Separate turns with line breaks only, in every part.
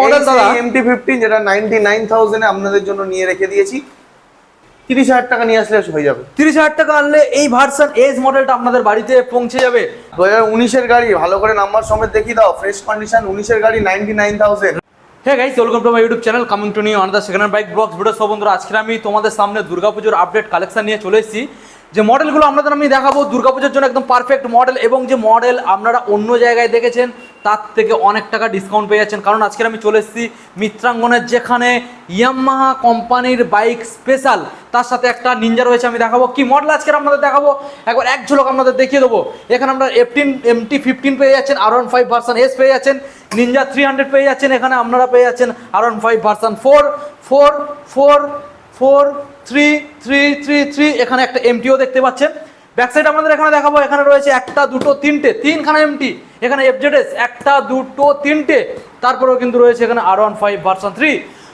Model দাদা?
MT fifteen যেটা ninety nine থাউজেন্ডে আপনাদের জন্য নিয়ে রেখে দিয়েছি। তিরিশ হাজার টাকা নিয়ে আসলে হয়ে যাবে।
তিরিশ হাজার টাকা আনলে এই ভার্সন এজ মডেলটা আপনাদের বাড়িতে পৌঁছে যাবে।
দু হাজার উনিশের গাড়ি ভালো করে নাম্বার সমেত দেখিয়ে দাও। ফ্রেশ কন্ডিশন উনিশের গাড়ি নাইনটি নাইন থাউজেন্ড
হ্যাঁ guys welcome to my YouTube channel coming to new second bike blogs video সব বন্ধুরা আজকে আমি তোমাদের সামনে দুর্গাপুজোর আপডেট কালেকশন নিয়ে চলে এসেছি। যে মডেলগুলো আপনাদের আমি দেখাবো, দুর্গাপুজোর জন্য একদম পারফেক্ট মডেল এবং যে মডেল আপনারা অন্য জায়গায় দেখেছেন, তার থেকে অনেক টাকা ডিসকাউন্ট পেয়ে যাচ্ছেন। কারণ আজকে আমি চলে এসেছি মিত্রাঙ্গনের, যেখানে ইয়ামাহা কোম্পানির বাইক স্পেশাল তার সাথে একটা নিঞ্জা রয়েছে, আমি দেখাবো। কি মডেল আজকে আপনাদের দেখাবো? একবার এক ঝলক আপনাদের দেখিয়ে দেবো। এখানে আমরা এফটিন এমটি ফিফটিন পেয়ে যাচ্ছেন R one five version S পেয়ে যাচ্ছেন নিনজা থ্রি হান্ড্রেড পেয়ে যাচ্ছেন, এখানে আপনারা পেয়ে যাচ্ছেন R one five version four four four four three three three three এখানে একটা এমটিও দেখতে পাচ্ছেন। ব্যাক সাইড আমাদের এখানে দেখাবো, এখানে রয়েছে একটা, দুটো, তিনটে, তিনখানা এমটি এখানে এফজেডএস একটা, দুটো, তিনটে। তারপরেও কিন্তু রয়েছে এখানে R one five version three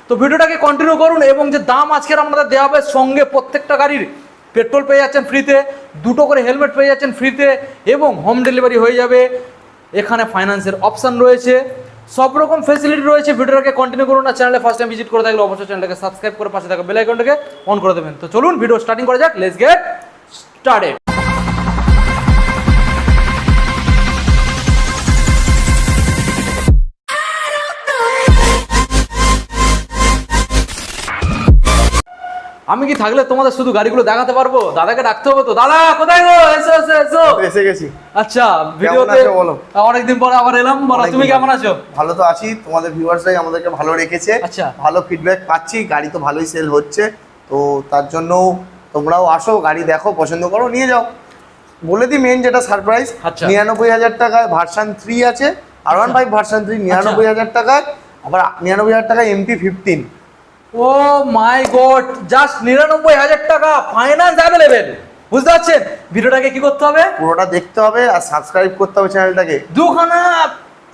তো ভিডিওটাকে কন্টিনিউ করুন এবং যে দাম আজকের আপনাদের দেওয়া হবে, সঙ্গে প্রত্যেকটা গাড়ির পেট্রোল পেয়ে যাচ্ছেন ফ্রিতে দুটো করে হেলমেট পেয়ে যাচ্ছেন ফ্রিতে এবং হোম ডেলিভারি হয়ে যাবে। এখানে ফাইন্যান্সের অপশন রয়েছে। সব রকম ফেসিলিটি রয়েছে, ভিডিওটাকে কন্টিনিউ করুন না চ্যানেলে ফার্স্ট টাইম ভিজিট করে থাকলে অবশ্যই চ্যানেলটাকে সাবস্ক্রাইব করে পাশে থাকা বেল আইকনটাকে অন করে দেবেন। তো চলুন ভিডিও স্টার্টিং করা যাক লেটস গেট স্টার্টেড আমি কি থাকলে তোমাদের শুধু গাড়িগুলো দেখাতে পারব? দাদাকে ডাকতে হবে তো। দাদা কোথায় গো? এসো এসো এসো।
এসে গেছি।
আচ্ছা ভিডিওতে
বলো?
অনেকদিন পরে আবার এলাম। বলো তুমি কেমন আছো?
ভালো তো আছি। তোমাদের ভিউয়ার্সরাই আমাদেরকে ভালো রেখেছে।
আচ্ছা।
ভালো ফিডব্যাক পাচ্ছি। গাড়ি তো ভালোই সেল হচ্ছে। তো তার জন্য তোমরাও আসো গাড়ি দেখো পছন্দ করো নিয়ে যাও। বলে দিই মেন যেটা সারপ্রাইজ
আচ্ছা।
নিরানব্বই হাজার টাকায় ভার্সান থ্রি আছে। R one five version three নিরানব্বই হাজার টাকায়। আবার নিরানব্বই হাজার টাকায় MP fifteen
oh my god just নিরানব্বই হাজার টাকা ফাইন্যান্স অ্যাভেলেবেল বুঝতে পারছেন? ভিডিওটাকে কি করতে হবে?
পুরোটা দেখতে হবে আর সাবস্ক্রাইব করতে হবে চ্যানেলটাকে
দুখানা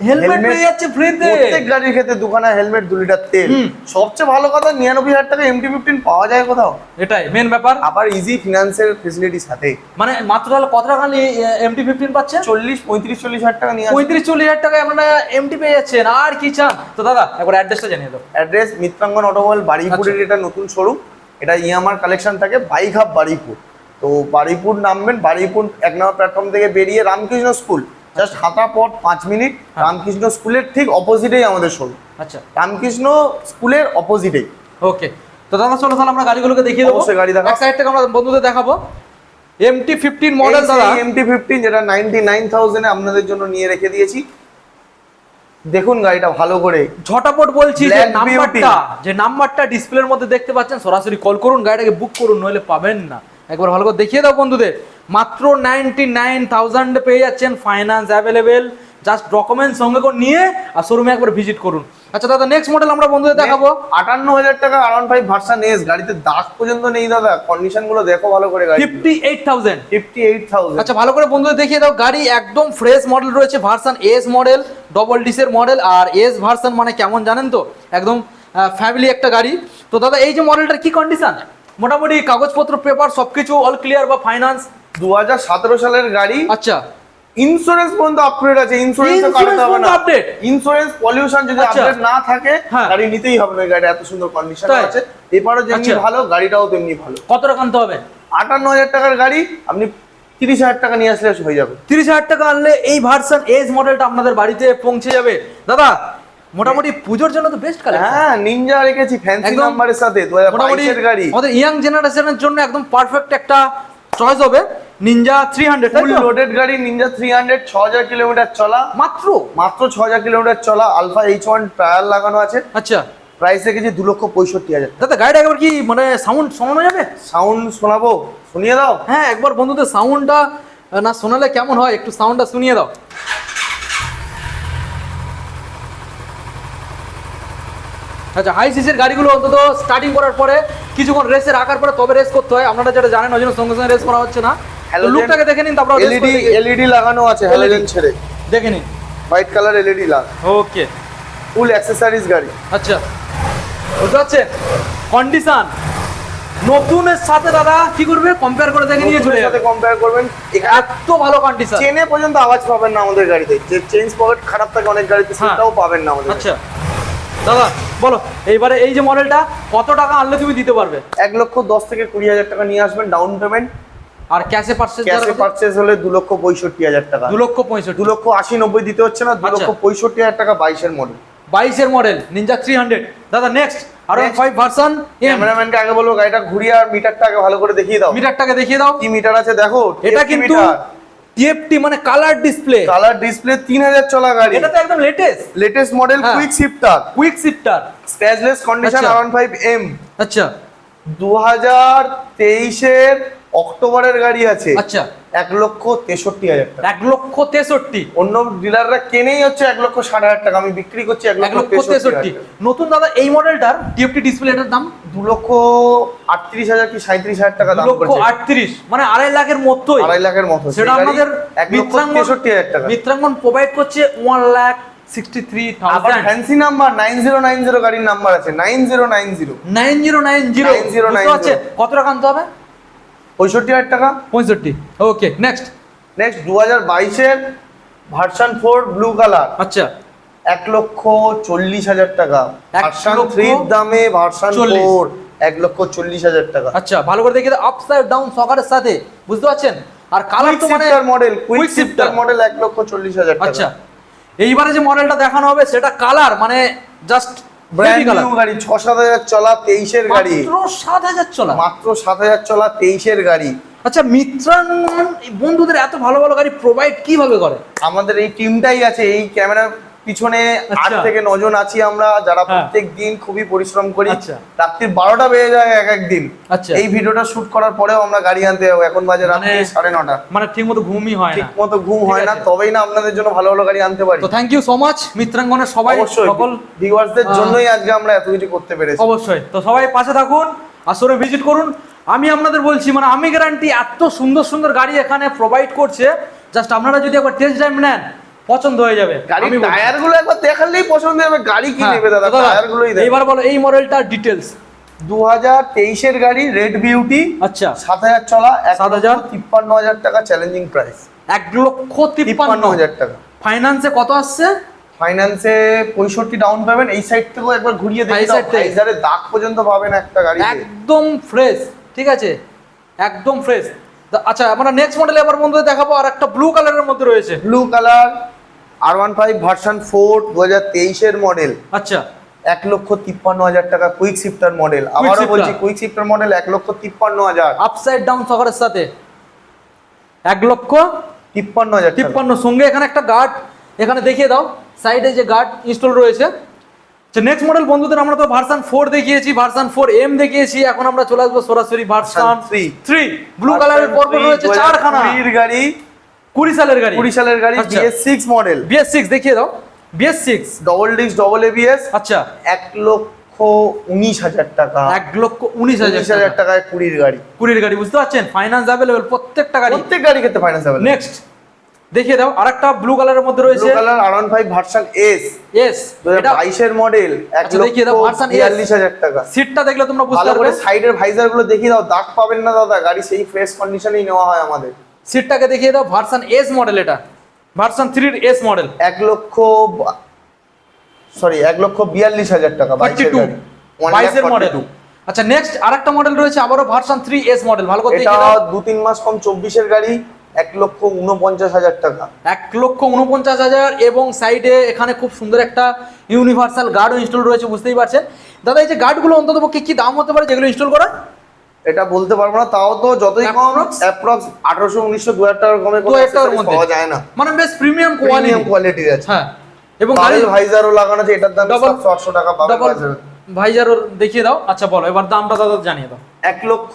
হেলমেট পেয়ে যাচ্ছে ফ্রিতে
প্রত্যেক গাড়ির ক্ষেত্রে দুখানা হেলমেট দু লিটার তেল সবচেয়ে ভালো কথা নিরানব্বই হাজার টাকা এমটি ফিফটিন পাওয়া যায় কোথাও।
এটাই মেন ব্যাপার।
আবার ইজি ফিনান্সের ফেসিলিটির সাথে।
মানে মাত্র তাহলে কত টাকা এমটি ফিফটিন পাচ্ছেন
চল্লিশ পঁয়ত্রিশ চল্লিশ হাজার টাকা নিয়ে
পঁয়ত্রিশ চল্লিশ হাজার টাকায় আপনারা এমটি পেয়ে যাচ্ছেন আর কি চান? তো দাদা একবার অ্যাড্রেসটা জানিয়ে দাও।
অ্যাড্রেস মিত্রাঙ্গন অটোমোবাইল
আচ্ছা।
এটা নতুন শোরুম এটা ইয়ামার কালেকশন থাকে বাইক হাব বারুইপুর তো বারুইপুর নামবেন বারুইপুর এক নম্বর প্ল্যাটফর্ম থেকে বেরিয়ে রামকৃষ্ণ স্কুল জাস্ট হাঁটা পথ পাঁচ মিনিট।
হ্যাঁ।
রামকৃষ্ণ স্কুলের ঠিক অপোজিটেই আমাদের শোরুম
আচ্ছা।
রামকৃষ্ণ স্কুলের অপোজিটেই
ওকে তো দাদা চলো তাহলে আমরা গাড়িগুলোকে দেখিয়ে দেবো।
অবশ্যই গাড়ি দেখাও।
এক সাইড থেকে আমরা বন্ধুদের দেখাবো। এমটি ফিফটিন মডেল দাদা।
এমটি ফিফটিন যেটা নাইনটি নাইন থাউজেন্ডে আপনাদের জন্য নিয়ে রেখে দিয়েছি। দেখুন গাড়িটা ভালো করে।
ঝটাপট বলছি যে নাম্বারটা যে নাম্বারটা ডিসপ্লের মধ্যে দেখতে পাচ্ছেন সরাসরি কল করুন গাড়িটাকে বুক করুন নইলে পাবেন না। একবার ভালো করে দেখিয়ে দাও বন্ধুদের। মাত্র নাইনটি নাইন থাউজেন্ড পেয়ে যাচ্ছেন ফাইন্যান্স অ্যাভেলেবেল জাস্ট ডকুমেন্ট সঙ্গে করে নিয়ে আর শোরুমে একবার ভিজিট করুন। আচ্ছা দাদা নেক্সট মডেল আমরা বন্ধুদের দেখাবো।
আটান্ন হাজার টাকা R one five version S. গাড়িতে দাগ পর্যন্ত নেই দাদা। কন্ডিশনগুলো দেখো ভালো করে গাড়ি
fifty eight thousand
fifty eight thousand
আচ্ছা ভালো করে বন্ধুদের দেখিয়ে দাও। গাড়ি একদম ফ্রেশ মডেল রয়েছে ভার্সান এস মডেল ডবল ডিসের মডেল আর এস ভার্সান মানে কেমন জানেন তো? একদম ফ্যামিলি একটা গাড়ি। তো দাদা এই যে মডেলটার কি কন্ডিশন মোটামুটি কাগজপত্র পেপার সবকিছু অল ক্লিয়ার বা ফাইন্যান্স
দু হাজার সতেরো সালের গাড়ি।
আচ্ছা।
ইন্স্যুরেন্স পর্যন্ত আপগ্রেড আছে ইন্স্যুরেন্স কাটাতে হবে না।
update?
ইন্স্যুরেন্স পলিউশন যদি
আচ্ছা।
আপডেট না থাকে
হ্যাঁ।
গাড়ি নিতেই হবে না গাড়ি এত সুন্দর কন্ডিশন আছে। যেমনি
আচ্ছা।
ভালো গাড়িটাও তেমনি ভালো।
কত আনতে হবে?
আটান্ন হাজার টাকার গাড়ি আপনি তিরিশ হাজার টাকা নিয়ে আসলে হয়ে যাবে।
তিরিশ হাজার টাকা আনলে এই ভার্সন এস মডেলটা আপনাদের বাড়িতে পৌঁছে যাবে। দাদা মোটামুটি পুজোর জন্য তো বেস্ট কালেকশন
হ্যাঁ নিনজা রেখেছি ফ্যান্সি নাম্বারের সাথে দু হাজার
মোটামুটি
বাইশের গাড়ি।
আমাদের ইয়াং জেনারেশনের জন্য একদম পারফেক্ট একটা চয়েস হবে Ninja three hundred
full loaded গাড়ি নিনজা থ্রি হান্ড্রেড ছ হাজার কিলোমিটার চলা।
মাত্র?
মাত্র ছ হাজার কিলোমিটার চলা আলফা এইচ ওয়ান টায়ার লাগানো আছে।
আচ্ছা।
প্রাইস রেখেছি দু লক্ষ পঁয়ষট্টি হাজার।
দাদা গাড়িটা একবার কি মানে সাউন্ড শোনানো যাবে?
সাউন্ড শোনাবো। শুনিয়ে দাও।
হ্যাঁ একবার বন্ধুদের সাউন্ডটা না শোনালে কেমন হয় একটু সাউন্ডটা শুনিয়ে দাও। আচ্ছা হাই সিসির গাড়িগুলো অন্তত স্টার্টিং করার পরে কিছুক্ষণ রেসে রাখার পরে তবে রেস করতে হয়। আপনারা যেটা জানেন ওই জন্য সঙ্গে সঙ্গে রেস করা হচ্ছে না। লুকটাকে দেখে নিন তারপর
এলইডি এলইডি লাগানো আছে হ্যালোজেন ছেড়ে।
দেখে নিন।
হোয়াইট কালার এলইডি লাগ
ওকে
ফুল অ্যাক্সেসরিজ গাড়ি।
আচ্ছা। বুঝতে পারছেন? কন্ডিশন নতুনের সাথে দাদা কি করবে? কম্পেয়ার করে দেখে নিয়ে চলে
সাথে কম্পেয়ার করবেন।
এত ভালো কন্ডিশন
চেনে পর্যন্ত আওয়াজ পাবেন না আমাদের গাড়িতে। যে চেঞ্জ পকেট খারাপ থাকে অনেক গাড়িতে
হ্যাঁ।
সেটাও পাবেন না আমাদের
আচ্ছা। দাদা বলো এইবারে এই যে মডেলটা কত টাকা আনলে তুমি দিতে পারবে?
এক লক্ষ দশ থেকে কুড়ি হাজার টাকা নিয়ে আসবেন ডাউন পেমেন্ট
আর ক্যাশে পার্সেস
ক্যাশে পারচেস হলে দু লক্ষ পঁয়ষট্টি হাজার টাকা।
দু লক্ষ পঁয়ষট্টি।
দু লক্ষ আশি নব্বই দিতে হচ্ছে না দু
আচ্ছা।
লক্ষ পঁয়ষট্টি হাজার টাকা বাইশের মডেল
বাইশের মডেল নিনজা থ্রি হান্ড্রেড দাদা নেক্সট আর. ফাইভ ভার্সন
ক্যামেরাম্যানকে আগে বলব গাড়িটা ঘুরিয়ে আর মিটারটা আগে ভালো করে দেখিয়ে দাও।
মিটারটাকে দেখিয়ে দাও।
কি মিটার আছে দেখো
এটা কিন্তু টিএফটি মানে কালার ডিসপ্লে
কালার ডিসপ্লে তিন হাজার চলা গাড়ি।
এটা তো একদম latest
latest model. Quick shifter
quick shifter
scratchless condition
আচ্ছা।
আর ফাইভ এম
আচ্ছা।
দু হাজার তেইশের অক্টোবরের গাড়ি আছে।
আচ্ছা।
এক লক্ষ তেষট্টি হাজার টাকা।
এক লক্ষ তেষট্টি?
অন্য ডিলাররা কেনেই হচ্ছে এক লক্ষ ষাট হাজার টাকা। আমি বিক্রি করছি এক লক্ষ তেষট্টি
নতুন দাদা এই মডেলটার টিএফটি ডিসপ্লেটার দাম?
দু লক্ষ আটত্রিশ হাজার কি সাঁত্রিশ হাজার টাকা
দু
দাম
লক্ষ আটত্রিশ। মানে আড়াই লাখের মতোই
আড়াই লাখের মতো
সেটা আমাদের
এক লক্ষ তেষট্টি হাজার টাকা।
মিত্রাঙ্গন প্রোভাইড করছে one lakh sixty three thousand
fancy number nine zero nine zero গাড়ির নাম্বার আছে। Nine zero nine zero
nine zero nine zero
9090
কত টাকা আনতে হবে?
পঁয়ষট্টি হাজার টাকা?
পঁয়ষট্টি। ওকে নেক্সট
নেক্সট দু হাজার বাইশের ভার্সান ফোর ব্লু কালার।
আচ্ছা।
এক লক্ষ চল্লিশ হাজার টাকা। ভার্সন থ্রির দামে ভার্সান। ফোর এক লক্ষ চল্লিশ হাজার টাকা।
আচ্ছা ভালো করে দেখে আপসাইড ডাউন সকারের সাথে বুঝতে পারছেন? আর কালার তো মানে
মডেল কুইক। শিফটার মডেল এক লক্ষ চল্লিশ হাজার টাকা।
আচ্ছা এইবারে যে মডেলটা দেখানো হবে সেটা কালার মানে জাস্ট
ব্র্যান্ড নিউ গাড়ি ছ সাত হাজার চলা তেইশের গাড়ি।
মাত্র সাত হাজার চলা।
মাত্র সাত হাজার চলা তেইশের গাড়ি।
আচ্ছা মিত্রাঙ্গন বন্ধুদের এত ভালো ভালো গাড়ি প্রোভাইড কীভাবে করে?
আমাদের এই টিমটাই আছে এই ক্যামেরার পিছনে আট
আচ্ছা।
থেকে নজন আছি আমরা যারা
হ্যাঁ।
প্রত্যেক দিন খুবই পরিশ্রম করি।
আচ্ছা।
রাত্রি বারোটা বেজে যায় এক একদিন
আচ্ছা।
এই ভিডিওটা শুট করার পরেও আমরা গাড়ি আনতে যাব। এখন বাজে রাত্রি
মানে-
সাড়ে নটা।
মানে ঠিক মতো ঘুমই হয়
ঠিক মতো ঘুম হয় না। তবেই না আপনাদের জন্য ভালো ভালো গাড়ি আনতে পারি।
তো থ্যাংক ইউ সো মাচ মিত্রাঙ্গনের সবাই সকল
ভিউয়ার্সদের জন্যই আজকে আমরা এত কিছু করতে পেরেছি।
অবশ্যই। তো সবাই পাশে থাকুন আসরে ভিজিট করুন। আমি আপনাদের বলছি মানে আমি গ্যারান্টি এত সুন্দর সুন্দর গাড়ি এখানে প্রোভাইড করছে। জাস্ট আপনারা যদি একবার টেস্ট ড্রাইভ নেন পছন্দ হয়ে যাবে।
গাড়ির টায়ারগুলো একবার দেখালেই পছন্দ হবে। গাড়ি কি
হ্যাঁ,
নেবে দাদা? টায়ার গুলোই
এইবার বলো এই মডেলটার ডিটেলস
দু হাজার তেইশের গাড়ি রেড বিউটি
আচ্ছা।
সাত হাজার চলা এক
7,000
তিপ্পান্ন হাজার টাকা চ্যালেঞ্জিং প্রাইস
এক লক্ষ
তিপ্পান্ন। হাজার টাকা।
ফাইন্যান্সে কত আসছে?
ফাইন্যান্সে পঁয়ষট্টি ডাউন পেমেন্ট এই সাইড থেকেও একবার ঘুরিয়ে দেখি
থেকে?
দাগ পর্যন্ত পাবেন একটা গাড়ি
একদম ফ্রেশ ঠিক আছে? একদম ফ্রেশ আচ্ছা আমরা নেক্সট মডেলে এবার বন্ধুদের দেখাবো আর একটা ব্লু কালারের মধ্যে রয়েছে।
Blue colour R one five version four দু হাজার তেইশের মডেল
আচ্ছা।
এক লক্ষ তিপ্পান্ন হাজার টাকা কুইক শিফটার মডেল আবারও বলছি কুইক শিফটার মডেল এক লক্ষ তিপ্পান্ন হাজার।
আপসাইড ডাউন সকারের সাথে। এক লক্ষ
তিপ্পান্ন হাজার
তিপ্পান্ন সঙ্গে এখানে একটা গার্ড এখানে দেখিয়ে দাও। সাইডে যে গার্ড ইনস্টল রয়েছে। আচ্ছা নেক্সট মডেল বন্ধুদের আমরা তো ভার্সন ফোর দেখিয়েছি ভার্সন ফোর এম দেখিয়েছি। এখন আমরা চলে আসব সরাসরি ভার্সন
three।
থ্রি ব্লু কালারের পর পর রয়েছে চারখানা।
গাড়ি।
কুড়ি সালের গাড়ি।
কুড়ি সালের গাড়ি। BS six model
BS six দেখিয়ে দাও। BS six
double disc double ABS
আচ্ছা।
এক লক্ষ উনিশ হাজার টাকা।
এক লক্ষ উনিশ হাজার
হাজার
টাকা।
টাকায় কুড়ির গাড়ি।
কুড়ির গাড়ি বুঝতে পারছেন? ফাইন্যান্স অ্যাভেলেবেল প্রত্যেকটা গাড়ি।
প্রত্যেক গাড়ি ক্ষেত্রে ফাইন্যান্স হবে
নেক্সট দেখিয়ে দাও আরেকটা ব্লু কালারের মধ্যে
ব্লু
রয়েছে
colour R five version S
S এটা
বাইশের মডেল এক
আচ্ছা,
লক্ষ
দেখিয়ে দাও।
বিয়াল্লিশ হাজার টাকা।
সিটটা দেখলে তোমরা বুঝতে
ভালো করে
পারবে।
সাইডের ভাইজারগুলো দেখিয়ে দাও দাগ পাবেন না দাদা গাড়ি সেই ফ্রেশ কন্ডিশনেই নেওয়া হয় আমাদের।
সিটটাকে দেখিয়ে দাও ভার্সন এস মডেল এটা। ভার্সন থ্রির এস মডেল
এক লক্ষ সরি এক লক্ষ বিয়াল্লিশ হাজার টাকা বাইশের গাড়ি।
বাইশের মডেল আচ্ছা নেক্সট আরেকটা মডেল রয়েছে আবারও ভার্সন থ্রি এস মডেল ভালো করে
এটা দু তিন মাস কম চব্বিশের গাড়ি এক লক্ষ উনপঞ্চাশ হাজার টাকা।
এক লক্ষ উনপঞ্চাশ হাজার এবং সাইডে এখানে খুব সুন্দর একটা ইউনিভার্সাল গার্ডও ইনস্টল রয়েছে বুঝতেই পারছেন। দাদা এই যে গার্ডগুলো অন্তত পক্ষে কি দাম হতে পারে যেগুলো ইনস্টল করা
এটা বলতে পারব না তাও তো যতই কম অ্যাপ্রক্স আঠারোশো উনিশশো দু হাজার টাকার কমে কোনো
টাকার মধ্যে।
পাওয়া যায় না।
মানে বেশ প্রিমিয়াম
প্রিমিয়াম
কোয়ালিটি
আছে।
হ্যাঁ। এবং
বাবেল ভাইজারও লাগানো আছে এটার দাম
Double-
সাতশো আটশো টাকা বাবেল
ডবল
ভাইজার
ভাইজারও দেখিয়ে দাও। আচ্ছা বলো এবার দামটা দাদা জানিয়ে দাও।
এক লক্ষ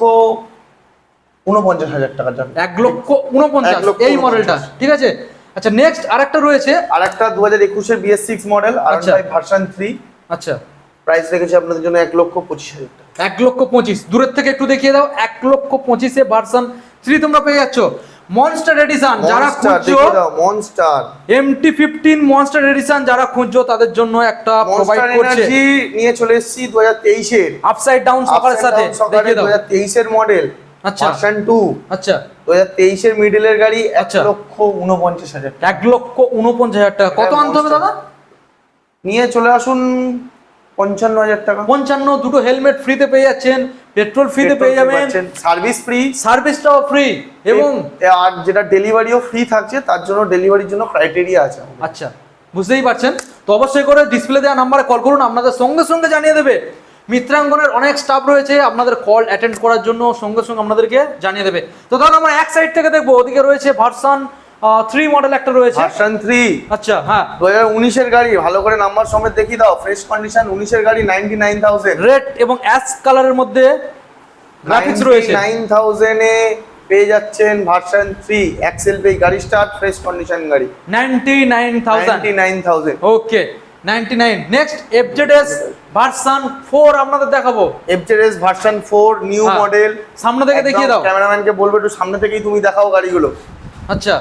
উনপঞ্চাশ হাজার টাকার জন্য
এক লক্ষ উনপঞ্চাশ এই মডেলটা ঠিক আছে? আচ্ছা নেক্সট আরেকটা রয়েছে।
আরেকটা দু হাজার একুশের বিএস সিক্স মডেল আর
আচ্ছা।
ভার্সন থ্রি
আচ্ছা।
প্রাইস রেখেছি আপনাদের জন্য এক লক্ষ পঁচিশ হাজার টাকা।
এক লক্ষ পঁচিশ। দূরের থেকে একটু দেখিয়ে দাও এক লক্ষ পঁচিশে ভার্সন থ্রি তোমরা পেয়ে যাচ্ছ। মনস্টার এডিশন যারা খুঁজছো
monster
MT fifteen monster edition যারা খুঁজছো তাদের জন্য একটা প্রোভাইড করছে।
নিয়ে চলে এসেছি দু হাজার তেইশের
আপসাইড ডাউন সকালের সাথে দেখিয়ে
দু
দাও।
হাজার তেইশের মডেল
আচ্ছা।
ভার্সন টু
আচ্ছা।
দু হাজার তেইশের মিডিলের গাড়ি এক
আচ্ছা।
লক্ষ উনপঞ্চাশ হাজার
এক লক্ষ উনপঞ্চাশ হাজার টাকা। কত আনতে হবে দাদা?
নিয়ে চলে আসুন পঞ্চান্ন হাজার টাকা।
পঞ্চান্ন দুটো হেলমেট ফ্রিতে পেয়ে যাচ্ছেন পেট্রোল ফ্রিতে পেয়ে যাবেন।
সার্ভিস ফ্রি
সার্ভিসটাও ফ্রি এবং
আর যেটা ডেলিভারিও ফ্রি থাকছে তার জন্য ডেলিভারির জন্য ক্রাইটেরিয়া আছে
আচ্ছা বুঝতেই পারছেন? তো অবশ্যই করে ডিসপ্লে দেওয়া নাম্বারে কল করুন আপনাদের সঙ্গে সঙ্গে জানিয়ে দেবে। মিত্রাঙ্গনের অনেক স্টাফ রয়েছে আপনাদের কল অ্যাটেন্ড করার জন্য সঙ্গে সঙ্গে আপনাদেরকে জানিয়ে দেবে। তো তাহলে আমরা এক সাইড থেকে দেখব ওদিকে রয়েছে ভার্সন থ্রি মডেল একটা রয়েছে।
ভার্সন থ্রি
আচ্ছা হ্যাঁ।
দু হাজার উনিশের গাড়ি ভালো করে নাম্বার সমেত দেখিয়ে দাও। ফ্রেশ কন্ডিশন উনিশের গাড়ি নাইনটি নাইন থাউজেন্ড
রেড এবং অ্যাশ কালারের মধ্যে গ্রাফিক্স রয়েছে।
নাইন থাউজেন্ডে পেয়ে যাচ্ছেন ভার্সন থ্রি এক্সেল পে গাড়ি স্টার্ট ফ্রেশ কন্ডিশন গাড়ি।
Ninety nine thousand
nine thousand
okay ninety nine next FZS version four আপনাদের দেখাবো।
FZS version four new. Model
সামনে থেকে দেখিয়ে দাও।
ক্যামেরাম্যানকে বলব একটু সামনে থেকেই তুমি দেখাও গাড়িগুলো।
আচ্ছা।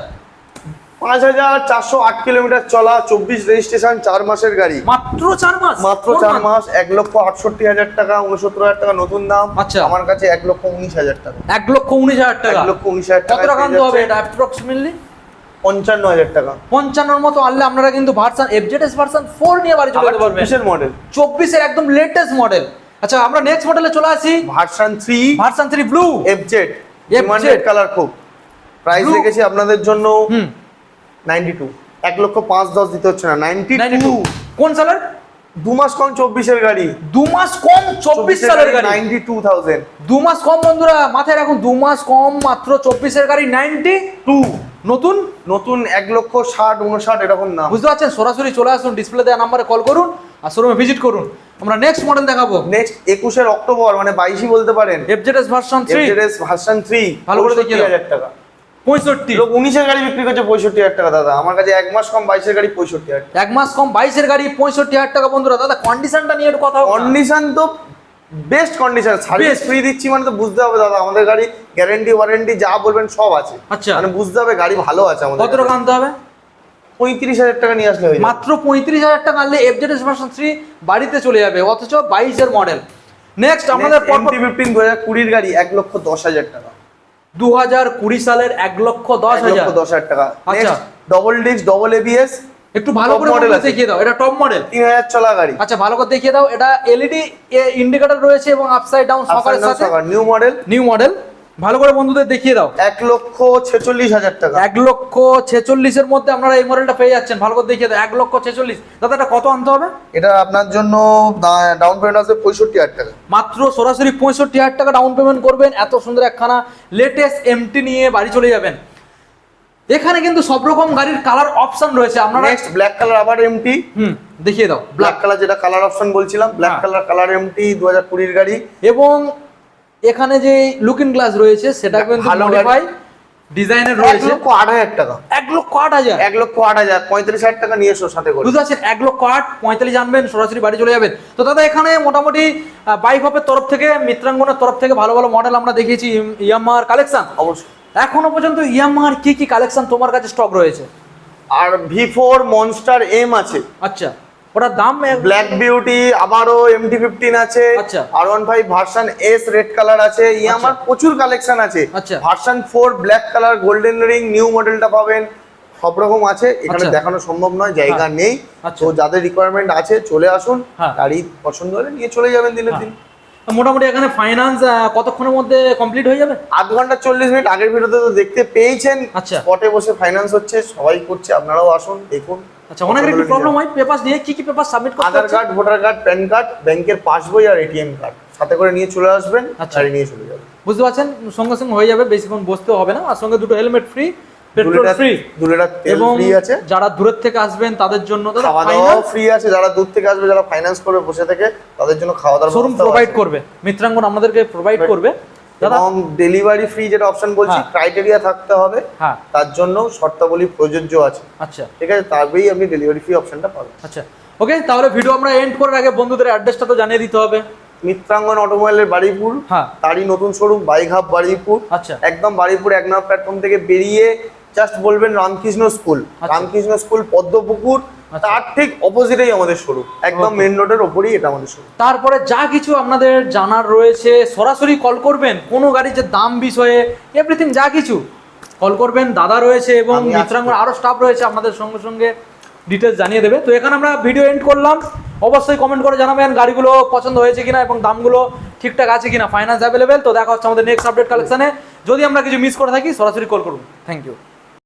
পাঁচ হাজার চারশো আট কিলোমিটার চলা চব্বিশ রেজিস্ট্রেশন চার মাসের গাড়ি।
মাত্র চার মাস?
মাত্র চার মাস এক লক্ষ আটষট্টি হাজার টাকা উনসত্তর হাজার টাকা নতুন দাম।
আচ্ছা।
আমার কাছে এক লক্ষ উনিশ হাজার টাকা।
এক লক্ষ উনিশ হাজার
এক
টাকা
লক্ষ উনিশ হাজার
কত
টাকা
হবে এটা অ্যাপ্রক্সিমেটলি
পঞ্চান্ন হাজার টাকা।
পঞ্চান্নর মতো আনলে আপনারা কিন্তু ভার্সন এফজেডএস ভার্সন ফোর নিয়ে বাড়ি চলে যেতে পারবেন।
চব্বিশের মডেল
চব্বিশের একদম লেটেস্ট মডেল আচ্ছা আমরা নেক্সট মডেলে চলে আসি।
Version three
version three blue
FZ demanded colour খুব। প্রাইস। রেখেছি আপনাদের জন্য। Ninety two. এক লক্ষ পাঁচ দশ দিতে হচ্ছে না নাইনটি টু।
কোন সালের?
দু মাস কম চব্বিশের গাড়ি।
দু মাস কম চব্বিশ সালের গাড়ি
নাইনটি টু থাউজেন্ড।
দু মাস কম বন্ধুরা মাথায় রাখুন দু মাস কম মাত্র চব্বিশের গাড়ি নাইনটি
টু।
নতুন?
নতুন এক লক্ষ ষাট উনষাট এরকম
বুঝতে পারছেন? সরাসরি চলে আসুন ডিসপ্লে দেওয়া নাম্বারে কল করুন আর শোরুমে ভিজিট করুন। আমরা নেক্সট মডেল দেখাবো।
নেক্সট একুশের অক্টোবর মানে বাইশই বলতে পারেন।
FZS version three
FZS version three
ভালো করে দেখিয়ে
হাজার টাকা।
পঁয়ষট্টি।
লোক উনিশের গাড়ি বিক্রি করছে পঁয়ষট্টি হাজার টাকা দাদা। আমার কাছে এক মাস কম বাইশের গাড়ি পঁয়ষট্টি হাজার
এক মাস কম বাইশের গাড়ি পঁয়ষট্টি হাজার টাকা বন্ধুরা। দাদা কন্ডিশনটা নিয়ে একটু কথা
কন্ডিশন তো বেস্ট কন্ডিশন সার্ভিস ফ্রি দিচ্ছি মানে তো বুঝতে হবে দাদা। আমাদের গাড়ি গ্যারেন্টি ওয়ারেন্টি যা বলবেন সব আছে।
আচ্ছা।
মানে বুঝতে হবে গাড়ি ভালো আছে আমাদের
কত টাকা আনতে হবে?
পঁয়ত্রিশ হাজার টাকা নিয়ে আসলে
মাত্র পঁয়ত্রিশ হাজার টাকা আনলে এফজেডএস ভার্সন থ্রি বাড়িতে চলে যাবে অথচ বাইশের মডেল নেক্সট আমাদের
ফিফটিন দু হাজার কুড়ির গাড়ি এক লক্ষ দশ হাজার টাকা।
দু হাজার কুড়ি সালের এক লক্ষ দশ হাজার।
দশ হাজার টাকা।
আচ্ছা।
ডবল ডিস্ক ডবল এবিএস
একটু ভালো করে
model
দেখিয়ে দাও এটা টপ মডেল
তিন হাজার চলা গাড়ি।
আচ্ছা ভালো করে দেখিয়ে দাও এটা এলইডি ইন্ডিকেটর রয়েছে এবং আপসাইড ডাউন সকারের সাথে।
নিউ মডেল
নিউ মডেল ভালো করে বন্ধুদের দেখিয়ে দাও।
এক লক্ষ ছেচল্লিশ হাজার টাকা।
এক লক্ষ ছেচল্লিশের মধ্যে আপনারা এই মডেলটা পেয়ে যাচ্ছেন। ভালো করে দেখিয়ে দাও। এক লক্ষ ছেচল্লিশ। দাদা এটা কত আনতে হবে?
এটা আপনার জন্য ডাউন পেমেন্ট আছে পঁয়ষট্টি হাজার টাকা।
মাত্র সরাসরি পঁয়ষট্টি হাজার টাকা ডাউন পেমেন্ট করবেন। এত সুন্দর একখানা লেটেস্ট এমটি নিয়ে বাড়ি চলে যাবেন। এখানে কিন্তু সব রকম গাড়ির কালার অপশন রয়েছে। আপনারা
নেক্সট ব্ল্যাক কালার আবার এমটি
হুম দেখিয়ে দাও।
ব্ল্যাক কালার যেটা কালার অপশন বলছিলাম ব্ল্যাক। কালার কালার এমটি দু হাজার কুড়ির গাড়ি।
এবং এখানে যে লুকিং গ্লাস রয়েছে সেটা কিন্তু মডিফাই ডিজাইনের রয়েছে।
লক্ষ আট হাজার টাকা।
এক লক্ষ আট হাজার?
এক লক্ষ আট হাজার পঁয়ত্রিশ হাজার টাকা নিয়ে এসো সাথে করে।
বুঝতে পারছেন? এক লক্ষ আট পঁয়তাল্লিশ আনবেন সরাসরি বাড়ি চলে যাবেন। তো দাদা এখানে মোটামুটি বাইক হপের তরফ থেকে মিত্রাঙ্গনের তরফ থেকে ভালো ভালো মডেল আমরা দেখিয়েছি ইয়ামার কালেকশন
অবশ্যই।
এখনও পর্যন্ত ইয়ামার কি কি কালেকশন তোমার কাছে স্টক রয়েছে?
R V four monster M আছে।
আচ্ছা। ওটার দাম
ব্ল্যাক বিউটি আবারও এমটি ফিফটিন আছে
আচ্ছা।
R one five version S red colour আছে ইয়ামার প্রচুর কালেকশন আছে version four black colour golden ring new মডেলটা পাবেন সব রকম আছে এখানে
আচ্ছা।
দেখানো সম্ভব নয় জায়গা
হ্যাঁ।
নেই
আচ্ছা।
তো যাদের রিকোয়ারমেন্ট আছে চলে আসুন
হ্যাঁ।
গাড়ি পছন্দ হলে নিয়ে চলে যাবেন দিনের দিন
মোটামুটি এখানে ফাইন্যান্স কতক্ষণের মধ্যে কমপ্লিট হয়ে যাবে?
আধ ঘণ্টা চল্লিশ মিনিট আগের ভিডিওতে তো দেখতে পেয়েছেন।
আচ্ছা।
স্পটে বসে ফাইন্যান্স হচ্ছে সবাই করছে আপনারাও আসুন দেখুন।
আচ্ছা অনেকের একটু প্রবলেম হয়? পেপার দিয়ে কি কি পেপার সাবমিট করতে
Aadhaar card voter card PAN card ব্যাংকের পাসবই আর এটিএম কার্ড সাথে করে নিয়ে চলে আসবেন
আচ্ছা।
গাড়ি নিয়ে চলে যাবেন
বুঝতে পারছেন? সঙ্গে সঙ্গে হয়ে যাবে বেশিক্ষণ বসতেও হবে না। আর সঙ্গে দুটো helmet free petrol
litre-
free.
দু লিটার তেল ফ্রি আছে।
যারা দূরের থেকে আসবেন তাদের জন্য
খাওয়া দাওয়াও ফ্রি আছে। যারা দূর থেকে আসবে যারা ফাইন্যান্স করবে বসে থেকে তাদের জন্য খাওয়া দাওয়ার
শোরুম প্রোভাইড করবে। মিত্রাঙ্গন আমাদেরকে প্রোভাইড
Provide-
করবে।
এবং ডেলিভারি ফ্রি যেটা অপশন বলছি
হ্যাঁ।
ক্রাইটেরিয়া থাকতে হবে।
হ্যাঁ।
তার জন্য শর্তাবলী প্রযোজ্য আছে।
আচ্ছা।
ঠিক আছে? তবেই আপনি ডেলিভারি ফ্রি অপশনটা পাবেন।
আচ্ছা। ওকে তাহলে ভিডিও আমরা এন্ড করার আগে বন্ধুদের অ্যাড্রেসটা তো জানিয়ে দিতে হবে।
মিত্রাঙ্গন অটোমোবাইলের বাড়িপুর
হ্যাঁ।
তারই নতুন শোরুম বাইক হাব বাড়িপুর।
আচ্ছা।
একদম বাড়িপুর এক নম্বর প্ল্যাটফর্ম থেকে বেরিয়ে জাস্ট বলবেন রামকৃষ্ণ স্কুল।
আচ্ছা।
রামকৃষ্ণ স্কুল পদ্মপুকুর
আচ্ছা।
তার ঠিক অপোজিটেই আমাদের শোরুম একদম মেন রোডের ওপরেই এটা আমাদের শুরু।
তারপরে যা কিছু আপনাদের জানার রয়েছে সরাসরি কল করবেন কোনো গাড়ির যে দাম বিষয়ে এভরিথিং যা কিছু। কল করবেন দাদা রয়েছে এবং। মিত্রাঙ্গন আরও স্টাফ রয়েছে আপনাদের সঙ্গে সঙ্গে ডিটেলস জানিয়ে দেবে। তো এখানে আমরা ভিডিও এন্ড করলাম। অবশ্যই কমেন্ট করে জানাবেন গাড়িগুলো পছন্দ হয়েছে কিনা এবং দামগুলো ঠিকঠাক আছে কিনা ফাইন্যান্স অ্যাভেলেবেল তো দেখা হচ্ছে আমাদের নেক্সট আপডেট কালেকশনে যদি আমরা কিছু মিস করে থাকি সরাসরি কল করুন। Thank you